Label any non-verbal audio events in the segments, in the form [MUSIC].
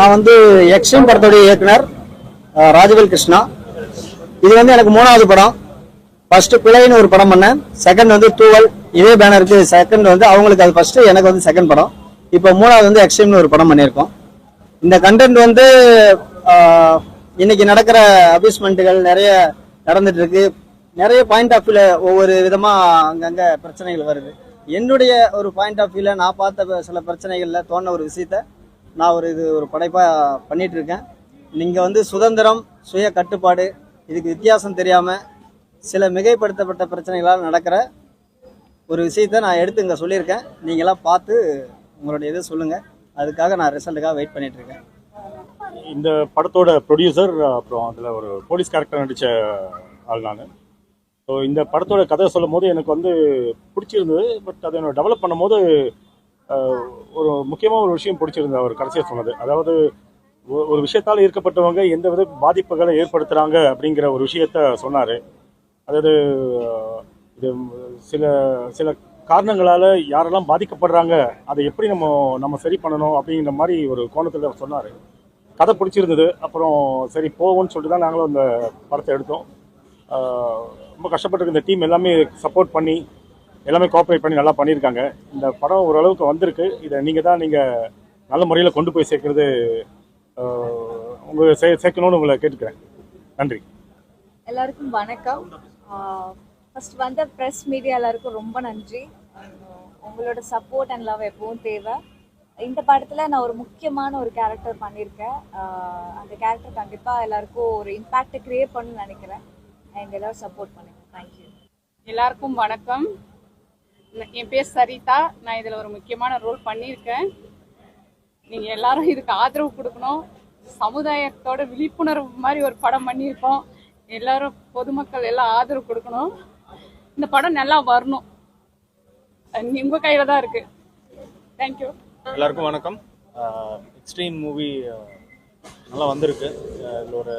நான் வந்து எக்ஸ்ட்ரீம் படத்துடைய இயக்குனர் ராஜவேல் கிருஷ்ணா. இது வந்து எனக்கு மூணாவது படம். ஃபர்ஸ்ட் பிழைன்னு ஒரு படம் பண்ணேன். செகண்ட் வந்து தூவல். இதே பேனருக்கு செகண்ட் வந்து அவங்களுக்கு அது ஃபர்ஸ்ட் எனக்கு வந்து செகண்ட் படம். இப்போ மூணாவது வந்து எக்ஸ்ட்ரீம்னு ஒரு படம் பண்ணியிருக்கோம். இந்த கண்டென்ட் வந்து இன்னைக்கு நடக்கிற அபியூஸ்மெண்ட்டுகள் நிறைய நடந்துட்டு இருக்கு. நிறைய பாயிண்ட் ஆஃப் வியூல ஒவ்வொரு விதமா அங்கங்க பிரச்சனைகள் வருது. என்னுடைய ஒரு பாயிண்ட் ஆஃப் வியூல நான் பார்த்த சில பிரச்சனைகள்ல தோண ஒரு விஷயத்த நான் ஒரு இது ஒரு படைப்பாக பண்ணிகிட்ருக்கேன் இருக்கேன் வந்து சுதந்திரம் சுய கட்டுப்பாடு இதுக்கு வித்தியாசம் தெரியாமல் சில மிகைப்படுத்தப்பட்ட பிரச்சனைகளால் நடக்கிற ஒரு விஷயத்த நான் எடுத்து இங்கே சொல்லியிருக்கேன். நீங்களாம் பார்த்து உங்களுடைய இதை சொல்லுங்கள் அதுக்காக நான் ரிசல்ட்டுக்காக வெயிட் பண்ணிகிட்ருக்கேன் இருக்கேன் இந்த படத்தோட ப்ரொடியூசர் அப்புறம் அதில் ஒரு போலீஸ் கேரக்டர் நடித்த ஆள் நான். ஸோ இந்த படத்தோட கதை சொல்லும் போது எனக்கு வந்து பிடிச்சிருந்தது. பட் அதை நான் டெவலப் பண்ணும்போது ஒரு முக்கியமான ஒரு விஷயம் பிடிச்சிருந்தது அவர் கடைசியாக சொன்னது. அதாவது ஒரு விஷயத்தால் ஈர்க்கப்பட்டவங்க எந்த வித பாதிப்புகளை ஏற்படுத்துகிறாங்க அப்படிங்கிற ஒரு விஷயத்த சொன்னார். அதாவது இது சில சில காரணங்களால் யாரெல்லாம் பாதிக்கப்படுறாங்க அதை எப்படி நம்ம நம்ம சரி பண்ணணும் அப்படிங்கிற மாதிரி ஒரு கோணத்தில் சொன்னார். கதை பிடிச்சிருந்தது. அப்புறம் சரி போவோம்னு சொல்லிட்டு தான் நாங்களும் அந்த படத்தை எடுத்தோம். ரொம்ப கஷ்டப்பட்டு இந்த டீம் எல்லாமே சப்போர்ட் பண்ணி எல்லாமே கோஆப்ரேட் பண்ணி நல்லா பண்ணியிருக்காங்க. இந்த படம் ஓரளவுக்கு வந்திருக்கு. இதை நீங்கள் தான் நீங்கள் நல்ல முறையில் கொண்டு போய் சேர்க்கறது உங்களை சே சேர்க்கணும்னு உங்களை கேட்டுக்கிறேன். நன்றி. எல்லாருக்கும் வணக்கம். ஃபர்ஸ்ட் வந்த ப்ரெஸ் மீடியா எல்லாருக்கும் ரொம்ப நன்றி. உங்களோட சப்போர்ட் அண்ட் லவ் எப்பவும் தேவை. இந்த படத்தில் நான் ஒரு முக்கியமான ஒரு கேரக்டர் பண்ணியிருக்கேன். அந்த கேரக்டர் கண்டிப்பாக எல்லாருக்கும் ஒரு இம்பேக்டை க்ரியேட் பண்ணணும்னு நினைக்கிறேன். அண்ட் எல்லாரும் சப்போர்ட் பண்ணுங்க. தேங்க்யூ எல்லாருக்கும் வணக்கம். என் பேர் சரிதா. நான் இதில் ஒரு முக்கியமான ரோல் பண்ணியிருக்கேன். நீங்கள் எல்லாரும் இதுக்கு ஆதரவு கொடுக்கணும். சமுதாயத்தோட விழிப்புணர்வு மாதிரி ஒரு படம் பண்ணியிருக்கோம். எல்லாரும் பொதுமக்கள் எல்லாம் ஆதரவு கொடுக்கணும். இந்த படம் நல்லா வரணும். உங்கள் கையில தான் இருக்கு. தேங்க்யூ எல்லாருக்கும் வணக்கம். எக்ஸ்ட்ரீம் மூவி நல்லா வந்திருக்கு. இதில் ஒரு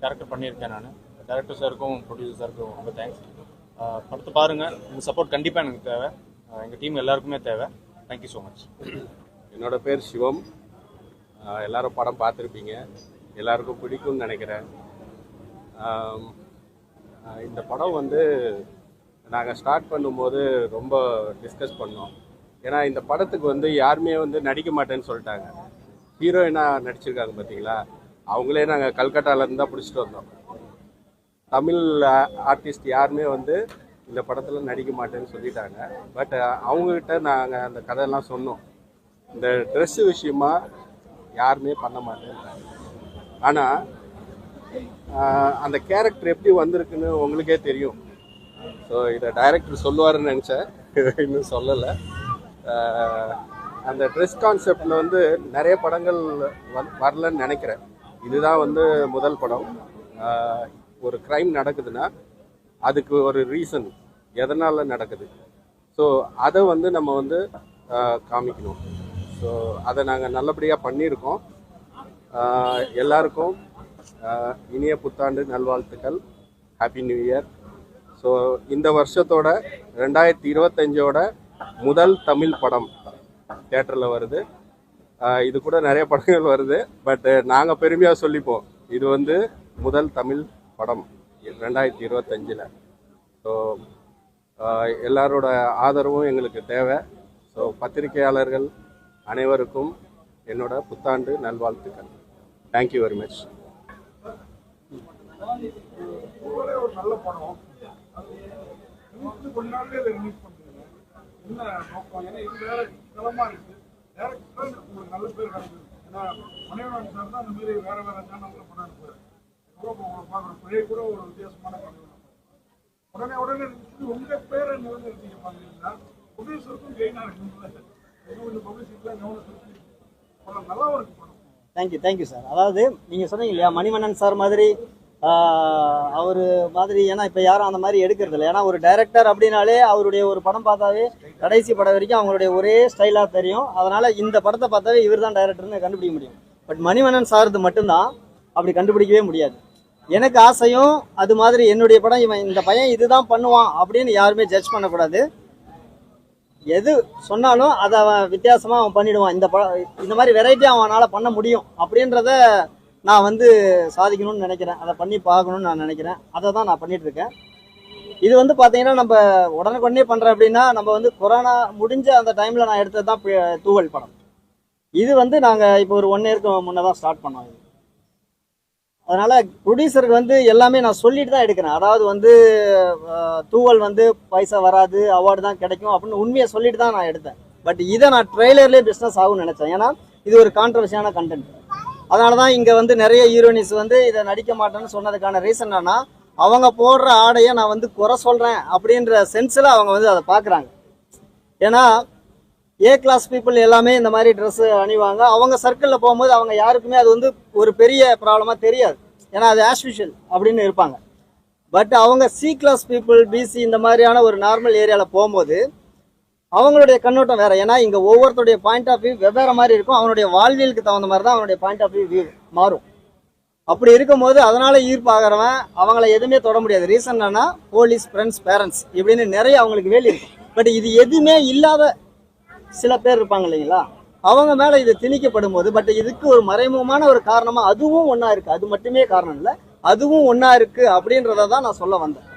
கேரக்டர் பண்ணியிருக்கேன் நான். டேரக்டர் சாருக்கும் ப்ரொடியூசர் சாருக்கும் ரொம்ப தேங்க்ஸ் படத்தை பாருங்கள் உங்கள் சப்போர்ட் கண்டிப்பாக எனக்கு தேவை. எங்கள் டீம் எல்லாருக்குமே தேவை. தேங்க்யூ ஸோ மச் என்னோட பேர் சிவம். எல்லாரும் படம் பார்த்துருப்பீங்க. எல்லாருக்கும் பிடிக்கும்னு நினைக்கிறேன். இந்த படம் வந்து நாங்கள் ஸ்டார்ட் பண்ணும்போது ரொம்ப டிஸ்கஸ் பண்ணோம். ஏன்னா இந்த படத்துக்கு வந்து யாருமே வந்து நடிக்க மாட்டேன்னு சொல்லிட்டாங்க. ஹீரோயினாக நடிச்சிருக்காங்க பார்த்தீங்களா அவங்களே நாங்கள் கல்கட்டாலேருந்து தான் பிடிச்சிட்டு வந்தோம். தமிழ் ஆர்டிஸ்ட் யாருமே வந்து இந்த படத்தில் நடிக்க மாட்டேன்னு சொல்லிட்டாங்க. பட் அவங்கக்கிட்ட நாங்கள் அந்த கதையெல்லாம் சொன்னோம். இந்த ட்ரெஸ்ஸு விஷயமா யாருமே பண்ண மாட்டேன்றாங்க ஆனால் அந்த கேரக்டர் எப்படி வந்திருக்குன்னு உங்களுக்கே தெரியும். ஸோ இதை டைரக்டர் சொல்லுவாருன்னு நினச்சேன். [LAUGHS] இன்னும் சொல்லலை. அந்த ட்ரெஸ் கான்செப்டில் வந்து நிறைய படங்கள் வ- வரலன்னு நினைக்கிறேன். இதுதான் வந்து முதல் படம். ஒரு க்ரைம் நடக்குதுன்னா அதுக்கு ஒரு ரீசன் எதனால் நடக்குது? ஸோ அதை வந்து நம்ம வந்து காமிக்கணும். ஸோ அதை நாங்கள் நல்லபடியாக பண்ணியிருக்கோம். எல்லாருக்கும் இனிய புத்தாண்டு நல்வாழ்த்துக்கள். ஹாப்பி நியூ இயர் ஸோ இந்த வருஷத்தோட ரெண்டாயிரத்தி இருபத்தஞ்சோட முதல் தமிழ் படம் தேட்டரில் வருது. இது கூட நிறைய படங்கள் வருது. பட் நாங்கள் பெருமையாக சொல்லிப்போம். இது வந்து முதல் தமிழ் படம் ரெண்டாயிரத்தி இருபத்தஞ்சில். ஸோ எல்லாரோட ஆதரவும் எங்களுக்கு தேவை. ஸோ பத்திரிகையாளர்கள் அனைவருக்கும் என்னோட புத்தாண்டு நல்வாழ்த்துக்கள். தேங்க்யூ வெரி மச் நல்ல என்ன நோக்கம் ஏன்னா இது வேற களமா இருக்கு டேரக்டர் நல்ல பேர் கிடைக்குது. ஏன்னா மனைவி சார் தான் இந்த மாதிரி வேற வேற சேனல்ல படம் எடுப்பாரு கூட உங்களை பார்க்குற பிழை கூட ஒரு வித்தியாசமான உடனே உடனே உங்க பேரை நிலைநிறுத்திக்க பார்த்தீங்கன்னா புதுசருக்கும் கெயினா இருக்குங்களா தேங்க்யூ தேங்க்யூ சார் அதாவது நீங்கள் சொன்னீங்க இல்லையா மணிவண்ணன் சார் மாதிரி அவர் மாதிரி ஏன்னா இப்போ யாரும் அந்த மாதிரி எடுக்கிறது இல்லை. ஏன்னா ஒரு டைரக்டர் அப்படின்னாலே அவருடைய ஒரு படம் பார்த்தாவே கடைசி படம் வரைக்கும் அவங்களுடைய ஒரே ஸ்டைலாக தெரியும். அதனால் இந்த படத்தை பார்த்தாவே இவர் தான் டைரக்டர்னு கண்டுபிடிக்க முடியும். பட் மணிவண்ணன் சார்து மட்டும்தான் அப்படி கண்டுபிடிக்கவே முடியாது. எனக்கு ஆசையும் அது மாதிரி என்னுடைய படம் இவன் இந்த பையன் இதுதான் பண்ணுவான் அப்படின்னு யாருமே ஜட்ஜ் பண்ணக்கூடாது. எது சொன்னாலும் அதை அவன் வித்தியாசமாக அவன் பண்ணிடுவான். இந்த படம் இந்த மாதிரி வெரைட்டி அவனால் பண்ண முடியும் அப்படின்றத நான் வந்து சாதிக்கணும்னு நினைக்கிறேன். அதை பண்ணி பார்க்கணும்னு நான் நினைக்கிறேன். அதை தான் நான் பண்ணிட்டு இருக்கேன். இது வந்து பார்த்தீங்கன்னா நம்ம உடனுக்குடனே பண்ணுறேன் அப்படின்னா நம்ம வந்து கொரோனா முடிஞ்ச அந்த டைமில் நான் எடுத்தது தான் தூவல் படம். இது வந்து நாங்கள் இப்போ ஒரு ஒன் இயருக்கு முன்னே தான் ஸ்டார்ட் பண்ணோம். இது. அதனால் ப்ரொடியூசருக்கு வந்து எல்லாமே நான் சொல்லிட்டு தான் எடுக்கிறேன். அதாவது வந்து தூவல் வந்து பைசா வராது அவார்டு தான் கிடைக்கும் அப்படின்னு உண்மையை சொல்லிட்டு தான் நான் எடுத்தேன். பட் இதை நான் ட்ரெய்லர்லேயே பிஸ்னஸ் ஆகும்னு நினச்சேன். ஏன்னா இது ஒரு கான்ட்ரவர்சியான கண்டென்ட் அதனால தான் இங்கே வந்து நிறைய ஹீரோயினிஸ் வந்து இதை நடிக்க மாட்டேன்னு சொன்னதுக்கான ரீசன் என்னன்னா அவங்க போடுற ஆடையை நான் வந்து குறை சொல்கிறேன் அப்படின்ற சென்ஸில் அவங்க வந்து அதை பார்க்குறாங்க. ஏன்னா ஏ கிளாஸ் பீப்புள் எல்லாமே இந்த மாதிரி ட்ரெஸ் அணிவாங்க. அவங்க சர்க்கிளில் போகும்போது அவங்க யாருக்குமே அது வந்து ஒரு பெரிய ப்ராப்ளமாக தெரியாது. ஏன்னா அது ஆஸ்விஷுவல் அப்படின்னு இருப்பாங்க. பட் அவங்க சி கிளாஸ் பீப்புள் பிசி இந்த மாதிரியான ஒரு நார்மல் ஏரியாவில் போகும்போது அவங்களுடைய கண்ணோட்டம் வேறு. ஏன்னா இங்கே ஒவ்வொருத்தருடைய பாயிண்ட் ஆஃப் வியூ வெவ்வேறு மாதிரி இருக்கும். அவனுடைய வாழ்வியலுக்கு தகுந்த மாதிரி தான் அவனுடைய பாயிண்ட் ஆஃப் வியூ மாறும். அப்படி இருக்கும்போது அதனால் ஈர்ப்பாகிறவன் அவங்கள எதுவுமே தொட முடியாது. ரீசன் என்னன்னா போலீஸ் ஃப்ரெண்ட்ஸ் பேரண்ட்ஸ் இப்படின்னு நிறைய அவங்களுக்கு வேலி இருக்கும் பட் இது எதுவுமே இல்லாத சில பேர் இருப்பாங்க இல்லைங்களா? அவங்க மேலே இது திணிக்கப்படும் போது பட் இதுக்கு ஒரு மறைமுகமான ஒரு காரணமாக அதுவும் ஒன்றா இருக்குது அது மட்டுமே காரணம் இல்லை. அதுவும் ஒன்றா இருக்குது அப்படின்றத தான் நான் சொல்ல வந்தேன்.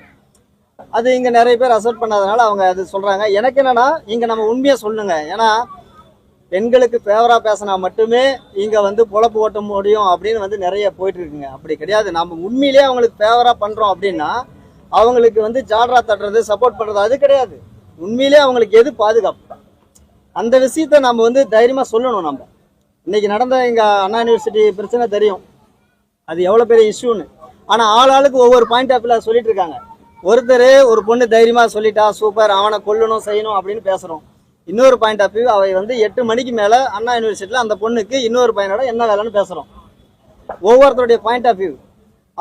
அது இங்கே நிறைய பேர் அசப்ட் பண்ணாதனால அவங்க அது சொல்கிறாங்க எனக்கு என்னன்னா இங்கே நம்ம உண்மையை சொல்லுங்க. ஏன்னா பெண்களுக்கு ஃபேவராக பேசினா மட்டுமே இங்கே வந்து பொழப்பு ஓட்ட முடியும் அப்படின்னு வந்து நிறைய போயிட்டு இருக்குங்க. அப்படி கிடையாது. நம்ம உண்மையிலேயே அவங்களுக்கு ஃபேவராக பண்ணுறோம் அப்படின்னா அவங்களுக்கு வந்து ஜாட்ரா தட்டுறது சப்போர்ட் பண்ணுறது அது கிடையாது. உண்மையிலேயே அவங்களுக்கு எது பாதுகாப்பு? அந்த விஷயத்த நம்ம வந்து தைரியமாக சொல்லணும் நம்ம இன்னைக்கு நடந்த எங்கள் அண்ணா யூனிவர்சிட்டி பிரச்சனை தெரியும். அது எவ்வளோ பெரிய இஷ்யூன்னு ஆனால் ஆள் ஆளுக்கு ஒவ்வொரு பாயிண்ட் ஆஃப் வியூவில் சொல்லிட்டு இருக்காங்க. ஒருத்தர் ஒரு பொண்ணு தைரியமாக சொல்லிட்டா சூப்பர் அவனை கொல்லணும் செய்யணும் அப்படின்னு பேசுகிறோம் இன்னொரு பாயிண்ட் ஆஃப் வியூ அவை வந்து எட்டு மணிக்கு மேலே அண்ணா யூனிவர்சிட்டியில் அந்த பொண்ணுக்கு இன்னொரு பையனோட என்ன வேலைன்னு பேசுகிறோம் ஒவ்வொருத்தருடைய பாயிண்ட் ஆஃப் வியூ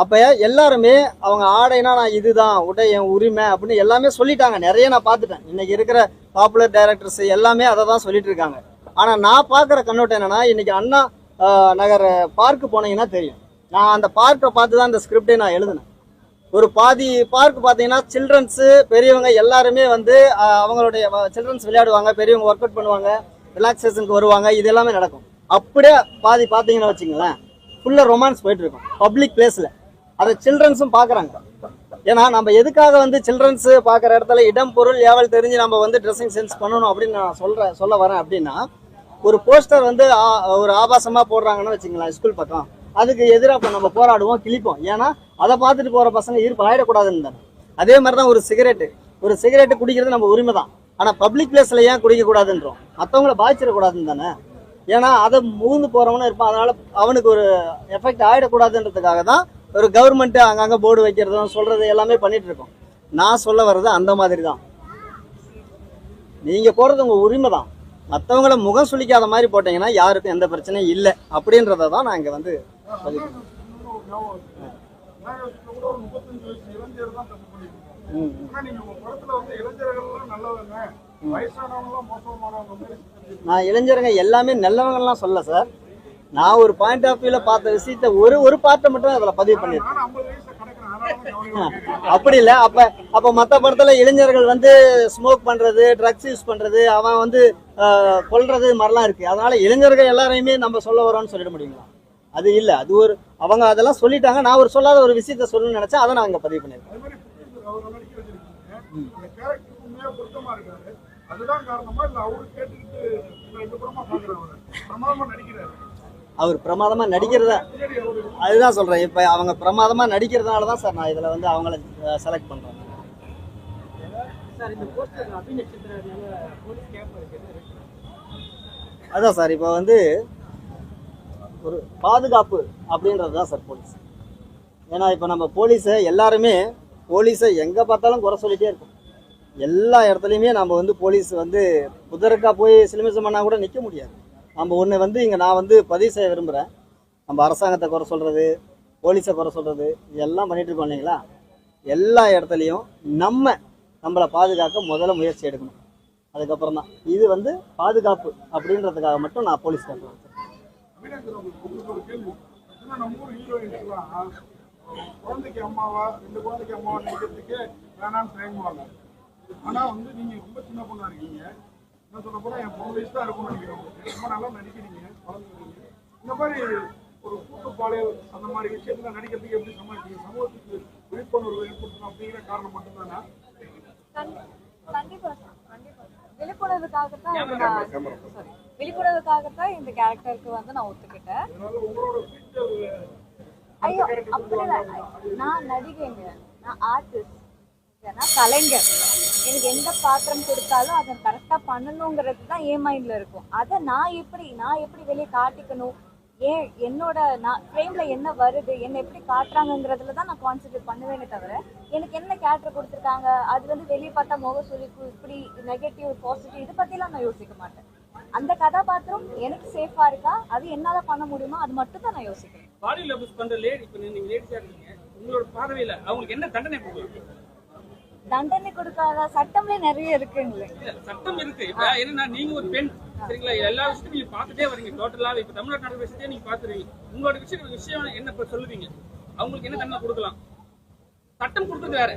அப்போ எல்லாருமே அவங்க ஆடைனா நான் இதுதான் உடை என் உரிமை அப்படின்னு எல்லாமே சொல்லிட்டாங்க. நிறைய நான் பார்த்துட்டேன். இன்னைக்கு இருக்கிற பாப்புலர் டைரக்டர்ஸ் எல்லாமே அதை தான் சொல்லிட்டு இருக்காங்க. ஆனால் நான் பார்க்குற கண்ணோட்டம் என்னன்னா இன்னைக்கு அண்ணா நகர் பார்க்கு போனீங்கன்னா தெரியும். நான் அந்த பார்க்கை பார்த்து தான் இந்த ஸ்கிரிப்டே நான் எழுதினேன். ஒரு பாதி பார்க் பார்த்தீங்கன்னா சில்ட்ரன்ஸு பெரியவங்க எல்லாருமே வந்து அவங்களுடைய சில்ட்ரன்ஸ் விளையாடுவாங்க பெரியவங்க ஒர்க் அவுட் பண்ணுவாங்க ரிலாக்ஸேஷனுக்கு வருவாங்க இது எல்லாமே நடக்கும். அப்படியே பாதி பார்த்தீங்கன்னா வச்சுங்களேன் ஃபுல்லாக ரொமான்ஸ் போயிட்டு இருக்கும். பப்ளிக் பிளேஸில் அதை சில்ட்ரன்ஸும் பார்க்குறாங்க ஏன்னா நம்ம எதுக்காக வந்து சில்ட்ரன்ஸ் பார்க்குற இடத்துல இடம் பொருள் ஏவல் தெரிஞ்சு நம்ம வந்து ட்ரெஸ்ஸிங் சென்ஸ் பண்ணணும் அப்படின்னு நான் சொல்கிறேன் சொல்ல வரேன் அப்படின்னா ஒரு போஸ்டர் வந்து ஆ- ஒரு ஆபாசமாக போடுறாங்கன்னு வச்சுங்களேன் ஸ்கூல் பக்கம். அதுக்கு எதிராக இப்போ நம்ம போராடுவோம் கிழிப்போம். ஏன்னா அதை பார்த்துட்டு போகிற பசங்க ஈர்ப்பு ஆகிடக்கூடாதுன்னு தானே. அதே மாதிரி தான் ஒரு சிகரெட்டு ஒரு சிகரெட்டு குடிக்கிறது நம்ம உரிமை தான் ஆனால் பப்ளிக் பிளேஸில் ஏன் குடிக்கக்கூடாதுன்றோம்? மற்றவங்கள பாதிச்சிடக்கூடாதுன்னு தானே. ஏன்னா அதை மூந்து போகிறவனும் இருப்பான். அதனால் அவனுக்கு ஒரு எஃபெக்ட் ஆகிடக்கூடாதுன்றதுக்காக தான் ஒரு கவர்மெண்ட் அங்கங்கே போர்டு வைக்கிறதும் சொல்றது எல்லாமே பண்ணிட்டு இருக்கோம். நான் சொல்ல வர்றது அந்த மாதிரி தான் நீங்க போறது உங்க உரிமை தான் மற்றவங்கள முகம் சுளிக்காத மாதிரி போட்டீங்கன்னா யாருக்கும் எந்த பிரச்சனையும் இல்லை. அப்படின்றத தான் நான் இங்க வந்து சித்தரிச்சிருக்கீங்க. நான் இளைஞருங்க எல்லாமே நல்லவங்கலாம் சொல்ல சார். நான் ஒரு பாயிண்ட் ஆஃப் வியூல பார்த்த விஷயத்த ஒரு ஒரு பார்ட்டை மட்டும் அதுல பதிவு பண்ணிருக்கேன் [LAUGHS] அப்படி இல்ல. அப்ப அப்ப மத்த படத்துல இளைஞர்கள் வந்து ஸ்மோக் பண்றது ட்ரக்ஸ் யூஸ் பண்றது அவன் வந்து கொல்றது மாதிரிலாம் இருக்கு. அதனால இளைஞர்கள் எல்லாரையுமே நம்ம சொல்ல வரோம்னு சொல்லிட முடியுங்களா? அது இல்ல. அது ஒரு அவங்க அதெல்லாம் சொல்லிட்டாங்க. நான் ஒரு சொல்லாத ஒரு விஷயத்த சொல்லணும்னு நினைச்சேன். அதை நான் அங்க பதிவு பண்ணிருக்கேன் அதுதான் காரணமா இல்ல அவரு கேட்டுக்கிட்டு ரெண்டு படமா பாக்குறாரு பிரமாதமா நடிக்கிறாரு. அவர் பிரமாதமா நடிக்கிறதா அதுதான் சொல்றேன். இப்ப அவங்க பிரமாதமா நடிக்கிறதுனால தான் சார் நான் இதுல வந்து அவங்கள செலக்ட் பண்றேன். அதான் சார் இப்போ வந்து ஒரு பாதுகாப்பு அப்படின்றது தான் சார் போலீஸ் ஏன்னா இப்போ நம்ம போலீஸை எல்லாருமே போலீஸை எங்கே பார்த்தாலும் குறை சொல்லிட்டே இருக்கோம். எல்லா இடத்துலையுமே நம்ம வந்து போலீஸ் வந்து குதிரைக்கா போய் சிலுமிசம் பண்ணால் கூட நிற்க முடியாது. நம்ம ஒன்று வந்து இங்கே நான் வந்து பதிவு செய்ய விரும்புகிறேன் நம்ம அரசாங்கத்தை குறை சொல்கிறது போலீஸை குறை சொல்கிறது இதெல்லாம் பண்ணிட்டு இருக்கோம் இல்லைங்களா எல்லா இடத்துலையும் நம்ம நம்மளை பாதுகாக்க முதல்ல முயற்சி எடுக்கணும் அதுக்கப்புறம் தான் இது வந்து பாதுகாப்பு அப்படின்றதுக்காக மட்டும் நான் போலீஸ் கேட்பேன் குழந்தைக்கு அம்மாவா ரெண்டு குழந்தைக்கு அம்மாவா நினைக்கிறதுக்கு வேணாம்னு தயங்குவாங்க ஆனா வந்து நீங்க ரொம்ப சின்ன பொண்ணா இருக்கீங்க நான் சொல்ல போனா என் மூணு வயசு தான் இருக்கும்னு நினைக்கிறேன். உங்களுக்கு. ரொம்ப நல்லா நடிக்கிறீங்க வளர்ந்துருக்கீங்க. இந்த மாதிரி ஒரு கூட்டு பாலியல் அந்த மாதிரி விஷயத்துல நடிக்கிறதுக்கு எப்படி சமாளிக்கிறீங்க சமூகத்துக்கு விழிப்புணர்வு ஏற்படுத்தணும் அப்படிங்கிற காரணம் மட்டும்தானா? கண்டி- கண்டிப்பா கண்டிப்பா. விழிப்புணர்வுக்காகத்தான். விழிப்புணர்வுக்காகத்தான் இந்த கேரக்டருக்கு வந்து நான் ஒத்துக்கிட்டேன். ஐயோ அப்படிலாம் நான் நடிகைங்க. நான் ஆர்டிஸ்ட் நான் கலைஞர். எனக்கு எந்த பாத்திரம் கொடுத்தாலும் அதை கரெக்டாக பண்ணணுங்கிறது தான் என் மைண்டில் இருக்கும். அதை நான் எப்படி நான் எப்படி வெளியே காட்டிக்கணும்? ஏன் என்னோட நான் ஃப்ரேமில் என்ன வருது? என்ன எப்படி காட்டுறாங்கங்கிறதுல தான் நான் கான்சென்ட்ரேட் பண்ணுவேனே தவிர எனக்கு என்ன கேரக்டர் கொடுத்துருக்காங்க? அது வந்து வெளியே பார்த்தா முக சுழிப்பு இப்படி நெகட்டிவ் பாசிட்டிவ் இதை பற்றிலாம் நான் யோசிக்க மாட்டேன். அந்த கதாபாத்திரம் எனக்கு சேஃபாக இருக்கா? அது என்னால் பண்ண முடியுமோ? அது மட்டும் தான் நான் யோசிக்கிறேன். பாலியல் அபியூஸ் பண்ணுற லேடி இப்போ நீங்கள் லேடிஸாக இருக்கீங்க. உங்களோட பார்வையில் அவங்களுக்கு என்ன தண்டனை கொடுக்குறீங்க தண்டனை கொடுக்காத சட்டம்ல நிறைய இருக்குங்களே. சட்டம் இருக்கு. இப்ப என்னன்னா நீங்க ஒரு பெண் சரிங்களா? எல்லா விஷயத்தையும் நீங்க பார்த்துட்டே வரீங்க. டோட்டலாவே இப்ப தமிழ்நாட்டு நடக்கிற விஷயத்தையும் நீங்க பாத்துருவீங்க உங்களோட விஷயம் விஷயம் என்ன இப்ப சொல்லுவீங்க? அவங்களுக்கு என்ன தண்டனை கொடுக்கலாம்? சட்டம் கொடுத்தது வேற.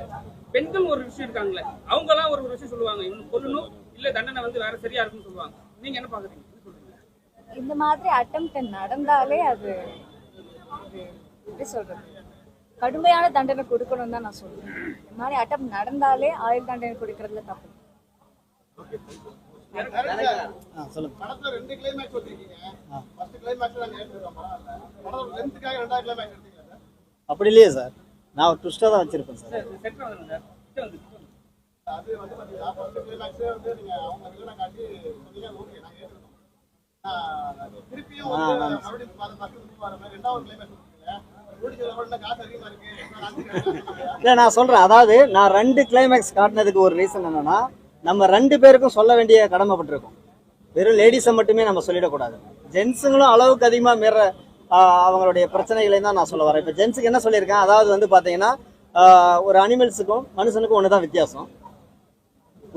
பெண்கள் ஒரு விஷயம் இருக்காங்களே அவங்க எல்லாம் ஒரு விஷயம் சொல்லுவாங்க. இவங்க கொல்லணும் இல்ல தண்டனை வந்து வேற சரியா இருக்கும்னு சொல்லுவாங்க. நீங்க என்ன பாக்குறீங்க இந்த மாதிரி அட்டம் நடந்தாலே அது அது எப்படி சொல்றது? கடுமையான தண்டனை கொடுக்கணும் தான் நான் சொல்லுவேன் இந்த மாதிரி அட்டம் நடந்தாலே ஆயுள் தண்டனை கொடுக்கறதுல தப்பு. அப்படி இல்லையே சார். நான் ட்விஸ்டாக தான் வச்சிருப்பேன் சார். அது வந்து பாத்தீங்கன்னா ஃபர்ஸ்ட் கிளைமேக்ஸே வந்து நீங்க அவங்க வில்லனை காட்டி சொன்னீங்க ஓகே நாங்க ஏற்றுக்கிறோம் ஆஹ் திருப்பியும் மறுபடியும் ரெண்டாவது கிளைமேக்ஸ் இல்லை நான் சொல்கிறேன் அதாவது நான் ரெண்டு கிளைமேக்ஸ் காட்டினதுக்கு ஒரு ரீசன் என்னன்னா நம்ம ரெண்டு பேருக்கும் சொல்ல வேண்டிய கடமைப்பட்டிருக்கோம் வெறும் லேடிஸை மட்டுமே நம்ம சொல்லிடக்கூடாது. ஜென்ஸுங்களும் அளவுக்கு அதிகமாக மீற அவங்களுடைய பிரச்சனைகளையும் தான் நான் சொல்ல வரேன். இப்போ ஜென்ஸுக்கு என்ன சொல்லியிருக்கேன்? அதாவது வந்து பார்த்தீங்கன்னா ஒரு அனிமல்ஸுக்கும் மனுஷனுக்கும் ஒன்று தான் வித்தியாசம்.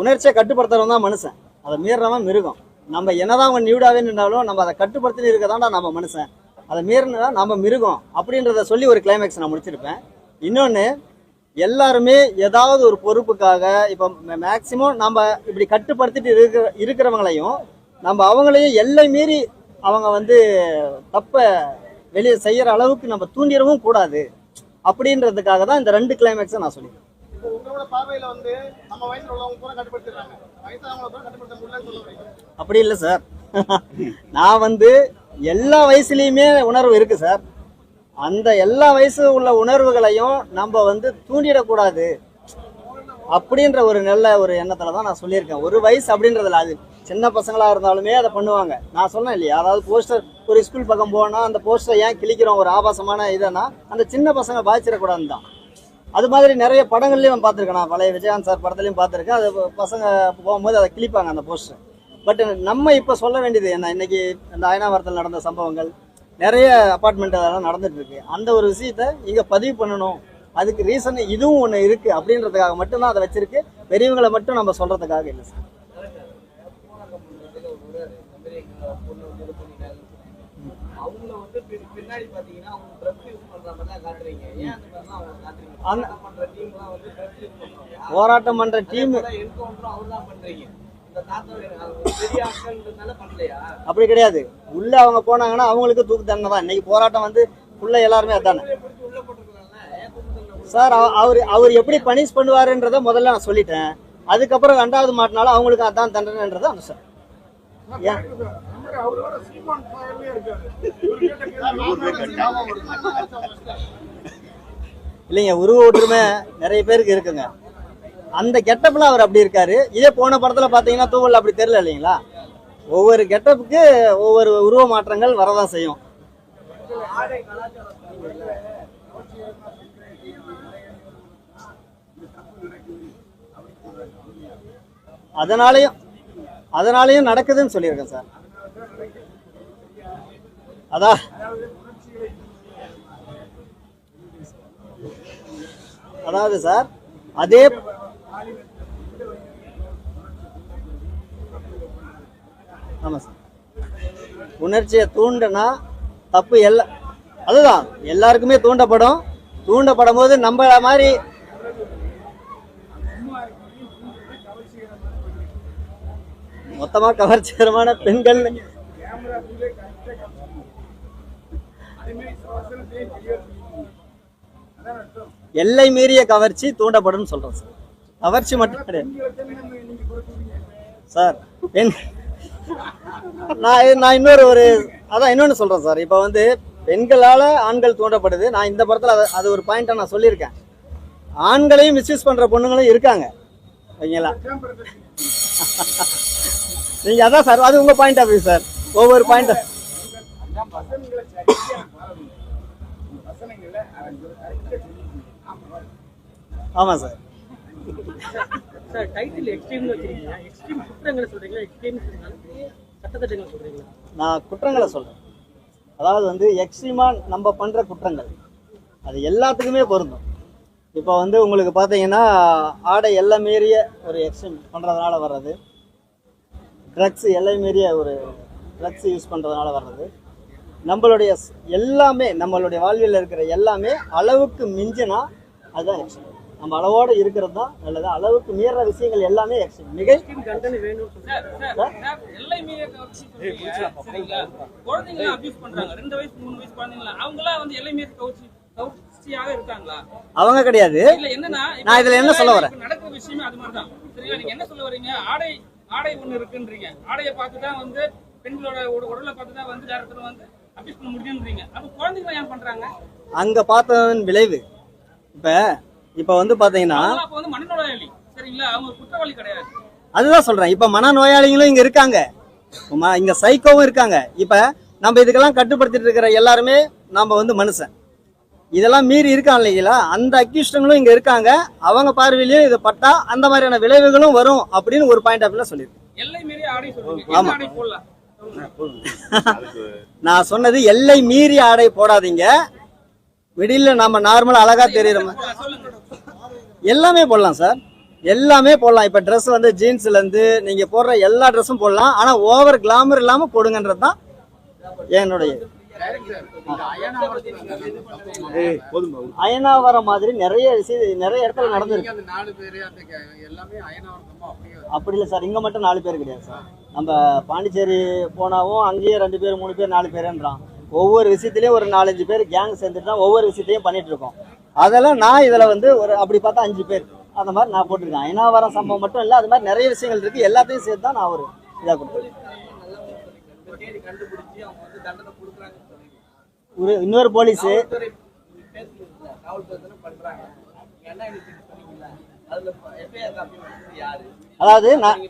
உணர்ச்சியை கட்டுப்படுத்துறவன் தான் மனுஷன். அதை மீறவன் மிருகம். நம்ம என்னதான் அவங்க நியூடாவே நின்றாலும் நம்ம அதை கட்டுப்படுத்தி இருக்கதான்டா நம்ம மனுஷன். அதை மீறினா நம்ம மிருகம் அப்படின்றத சொல்லி ஒரு கிளைமேக்ஸ் நான் முடிச்சிருப்பேன். இன்னொன்று எல்லாருமே ஏதாவது ஒரு பொறுப்புக்காக இப்போ மேக்சிமம் நம்ம இப்படி கட்டுப்படுத்திட்டு இருக்கிற இருக்கிறவங்களையும் நம்ம அவங்களையும் எல்லை மீறி அவங்க வந்து தப்பை வெளியே செய்யற அளவுக்கு நம்ம தூண்டிடவும் கூடாது. அப்படின்றதுக்காக தான் இந்த ரெண்டு கிளைமேக்ஸை நான் சொல்லியிருக்கேன். அப்படி இல்லை சார் [LAUGHS] நான் வந்து எல்லா வயசுலேயுமே உணர்வு இருக்குது சார். அந்த எல்லா வயசு உள்ள உணர்வுகளையும் நம்ம வந்து தூண்டிடக்கூடாது. அப்படின்ற ஒரு நல்ல ஒரு எண்ணத்தில் தான் நான் சொல்லியிருக்கேன். ஒரு வயசு அப்படின்றதுல அது சின்ன பசங்களாக இருந்தாலுமே அதை பண்ணுவாங்க. நான் சொன்னேன் இல்லையா? அதாவது போஸ்டர் ஒரு ஸ்கூல் பக்கம் போனால் அந்த போஸ்டரை ஏன் கிழிக்கிறோம்? ஒரு ஆபாசமான இதனா அந்த சின்ன பசங்க பாதிச்சிடக்கூடாது தான். அது மாதிரி நிறைய படங்கள்லையும் பார்த்துருக்கேன். நான் பழைய விஜயகாந்த் சார் படத்துலையும் பார்த்துருக்கேன். அது பசங்க போகும்போது அதை கிழிப்பாங்க அந்த போஸ்டர் பட் நம்ம இப்போ சொல்ல வேண்டியது என்ன? இன்னைக்கு இந்த அயனாவரத்தில் நடந்த சம்பவங்கள் நிறைய அப்பார்ட்மெண்ட் அதெல்லாம் நடந்துட்டு இருக்கு. அந்த ஒரு விஷயத்த இங்க பதிவு பண்ணணும். அதுக்கு ரீசன் இதுவும் ஒன்று இருக்கு அப்படின்றதுக்காக மட்டும்தான் அதை வச்சிருக்கு. பெரியவங்களை மட்டும் நம்ம சொல்றதுக்காக இல்லை சார். போராட்டம் பண்ற டீம் அப்படி கிடையாது. உள்ள அவங்க போனாங்கன்னா அவங்களுக்கு தூக்கு தண்டனை தான். இன்னைக்கு போராட்டம் வந்து உள்ள எல்லாருமே அதானே. சார் அவ- அவர் அவர் எப்படி பனிஷ் பண்ணுவாருன்றத முதல்ல நான் சொல்லிட்டேன். அதுக்கப்புறம் ரெண்டாவது மாட்டினாலும் அவங்களுக்கு அதான் தண்டனைன்றது அந்த சார் ஏன் அந்த மாதிரி அவரோட சீமான் சாயல்லே இருக்காரு. இவரு கேட்ட கேள்வி இல்லைங்க உருவ ஒற்றுமை நிறைய பேருக்கு இருக்குங்க. அந்த கெட்டப்ல அவர் அப்படி இருக்காரு. இதே போன படத்துல பாத்தீங்கன்னா தூவல் அப்படி தெரியல இல்லைங்களா? ஒவ்வொரு கெட்டப்புக்கு ஒவ்வொரு உருவ மாற்றங்கள் வரதான் செய்யும். அதனாலையும் அதனாலையும் நடக்குதுன்னு சொல்லியிருக்கேன் சார். அதான் அதாவது சார் அதே ஆமா சார். உணர்ச்சியை தூண்டுனா தப்பு எல்லா அதுதான். எல்லாருக்குமே தூண்டப்படும். தூண்டப்படும் போது நம்மள மாதிரி மொத்தமா கவர்ச்சிகரமான பெண்கள் எல்லை மீறிய கவர்ச்சி தூண்டப்படும் சொல்றேன் சார். கவர்ச்சி மட்டும் கிடையாது. சார் பெண் நான் நான் இன்னொரு ஒரு அதான் இன்னொன்று சொல்கிறேன் சார். இப்போ வந்து பெண்களால் ஆண்கள் தூண்டப்படுது. நான் இந்த படத்தில் அதை அது ஒரு பாயிண்ட்டாக நான் சொல்லியிருக்கேன். ஆண்களையும் மிஸ்யூஸ் பண்ணுற பொண்ணுங்களும் இருக்காங்க. ஓகேங்களா? நீங்கள் அதான் சார் அது உங்கள் பாயிண்ட் ஆஃப் வியூ சார். ஒவ்வொரு பாயிண்ட் ஆமாம் சார். [LAUGHS] சார் டைட்டில் எக்ஸ்ட்ரீம்னு வச்சிருக்கீங்க. எக்ஸ்ட்ரீம் குற்றங்களை சொல்றீங்களா? எக்ஸ்ட்ரீம் சட்டத்திட்டங்களை சொல்றீங்களா? நான் குற்றங்களை சொல்றேன். அதாவது வந்து எக்ஸ்ட்ரீமா நம்ம பண்ற குற்றங்கள். அது எல்லாத்துக்குமே பொருந்தும். இப்போ வந்து உங்களுக்கு பார்த்தீங்கன்னா ஆடை எல்லை மீறிய ஒரு எக்ஸ்ட்ரீம் பண்ணுறதுனால வர்றது. ட்ரக்ஸ் எல்லை மீறிய ஒரு ட்ரக்ஸ் யூஸ் பண்ணுறதுனால வர்றது. நம்மளுடைய எல்லாமே நம்மளுடைய வாழ்வில் இருக்கிற எல்லாமே அளவுக்கு மிஞ்சினா அதுதான் எக்ஸ்ட்ரீம் நம்ம அளவோட இருக்கிறது தான் நல்லது அளவுக்கு மீற விஷயங்கள் எல்லாமே எக்ஸ்ட்ரீம் மிகை தண்டனை. சரிங்களா? குழந்தைங்களை abuse பண்றாங்க. ரெண்டு வயசு, மூணு வயசு குழந்தைங்கள. அவங்களாம் வந்து எல்லை மீறி கவர்ச்சி- கவர்ச்சியாக இருக்காங்களா? அவங்க கிடையாது இல்ல, என்னன்னா, நான் இதுல என்ன சொல்ல வரேன் நடக்கிற விஷயமே அது மாதிரிதான். சரிங்களா? நீங்க என்ன சொல்ல வரீங்க? ஆடை ஆடை ஒண்ணு இருக்குன்றீங்க. ஆடையை பார்த்துதான் வந்து பெண்களோட உட- உடலை பார்த்துதான் வந்து டேரக்டர் வந்து abuse பண்ண முடியும்ன்றீங்க. அப்ப குழந்தைங்களை ஏன் பண்றாங்க? அங்க பார்த்ததன் விளைவு இப்ப இப்ப வந்து கிடையாது. அதுதான் சொல்றேன். இப்ப மனநோயாளிகளும் இங்க இருக்காங்க. ம- இங்க சைக்கோவும் இருக்காங்க. இப்ப நம்ம இதுக்கெல்லாம் கட்டுப்படுத்திட்டு இருக்கிற எல்லாருமே நம்ம வந்து மனுஷன். இதெல்லாம் மீறி இருக்கான் இல்லைங்களா? அந்த அக்யூஸ்டங்களும் இங்க இருக்காங்க. அவங்க பார்வையிலயும் இது பட்டா அந்த மாதிரியான விளைவுகளும் வரும் அப்படின்னு ஒரு பாயிண்ட் ஆஃப் சொல்லியிருக்கேன் எல்லை மீறி ஆடை சொல்றீங்க. ஆமா. என்ன ஆடை போடலாம்? [LAUGHS] நான் சொன்னது எல்லை மீறி ஆடை போடாதீங்க. விடில நம்ம நார்மலா அழகா தெரியுற எல்லாமே போடலாம் சார். எல்லாமே போடலாம். இப்போ ட்ரெஸ் வந்து ஜீன்ஸ்லேருந்து நீங்கள் போடுற எல்லா ட்ரெஸ்ஸும் போடலாம். ஆனால் ஓவர் கிளாமர் இல்லாமல் போடுங்கன்றது தான் என்னுடைய அயனாவரம் மாதிரி நிறைய விஷயம் நிறைய இடத்துல நடந்திருக்கு. நாலு அப்படி இல்லை சார். இங்கே மட்டும் நாலு பேர் கிடையாது சார். நம்ம பாண்டிச்சேரி போனாவும் அங்கேயே ரெண்டு பேர் மூணு பேர் நாலு பேருன்றான். ஒவ்வொரு விஷயத்துலேயும் ஒரு நாலஞ்சு பேர் கேங் சேர்ந்துட்டு தான் ஒவ்வொரு விஷயத்தையும் பண்ணிட்டு இருக்கோம். அதெல்லாம் நான் இதில் வந்து ஒரு அப்படி பார்த்தா அஞ்சு பேர். அந்த மாதிரி நான் போட்டிருக்கேன். இனாவரம் சம்பவம் மட்டும் இல்லை அது மாதிரி நிறைய விஷயங்கள் இருக்குது எல்லாத்தையும் சேர்த்து தான் நான் ஒரு இதாக கொடுத்துருக்கேன் ஒரு இன்னொரு போலீஸு. அதாவது நான்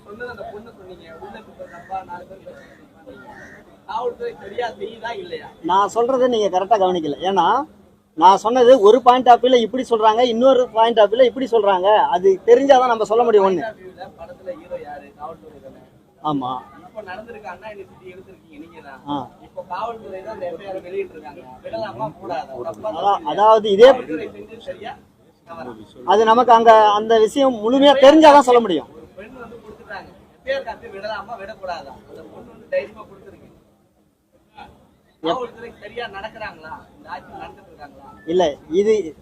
நான் சொல்றது நீங்க கரெக்டா கவனிக்கல. ஏன்னா நான் சொன்னது ஒரு பாயிண்ட் ஆஃப் வியூல இப்படி சொல்றாங்க இன்னொரு பாயிண்ட் ஆஃப் வியூல இப்படி சொல்றாங்க. அது தெரிஞ்சாதான் நம்ம சொல்ல முடியும் ஒண்ணு. ஆமா. அதாவது இதே? அது நமக்கு அங்க அந்த விஷயம் முழுமையா தெரிஞ்சாதான் சொல்ல முடியும். சரியா நடக்கிறாங்களா? இல்ல இது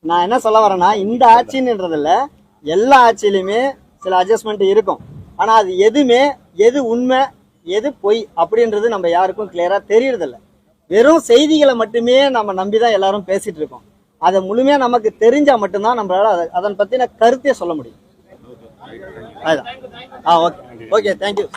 நான் என்ன சொல்ல வரேன்னா இந்த ஆட்சின்றதுல எல்லா ஆட்சியிலுமே சில அட்ஜஸ்ட்மெண்ட் இருக்கும். ஆனா அது எதுவுமே எது உண்மை எது பொய் அப்படின்றது நம்ம யாருக்கும் கிளியரா தெரியறதில்ல. வெறும் செய்திகளை மட்டுமே நம்ம நம்பி தான் எல்லாரும் பேசிட்டு இருக்கோம். அதை முழுமையா நமக்கு தெரிஞ்சா மட்டும்தான் நம்மளால அதை- அதன் பத்தின கருத்தே சொல்ல முடியும். அதுதான். ஆ ஓகே ஓகே தேங்க்யூ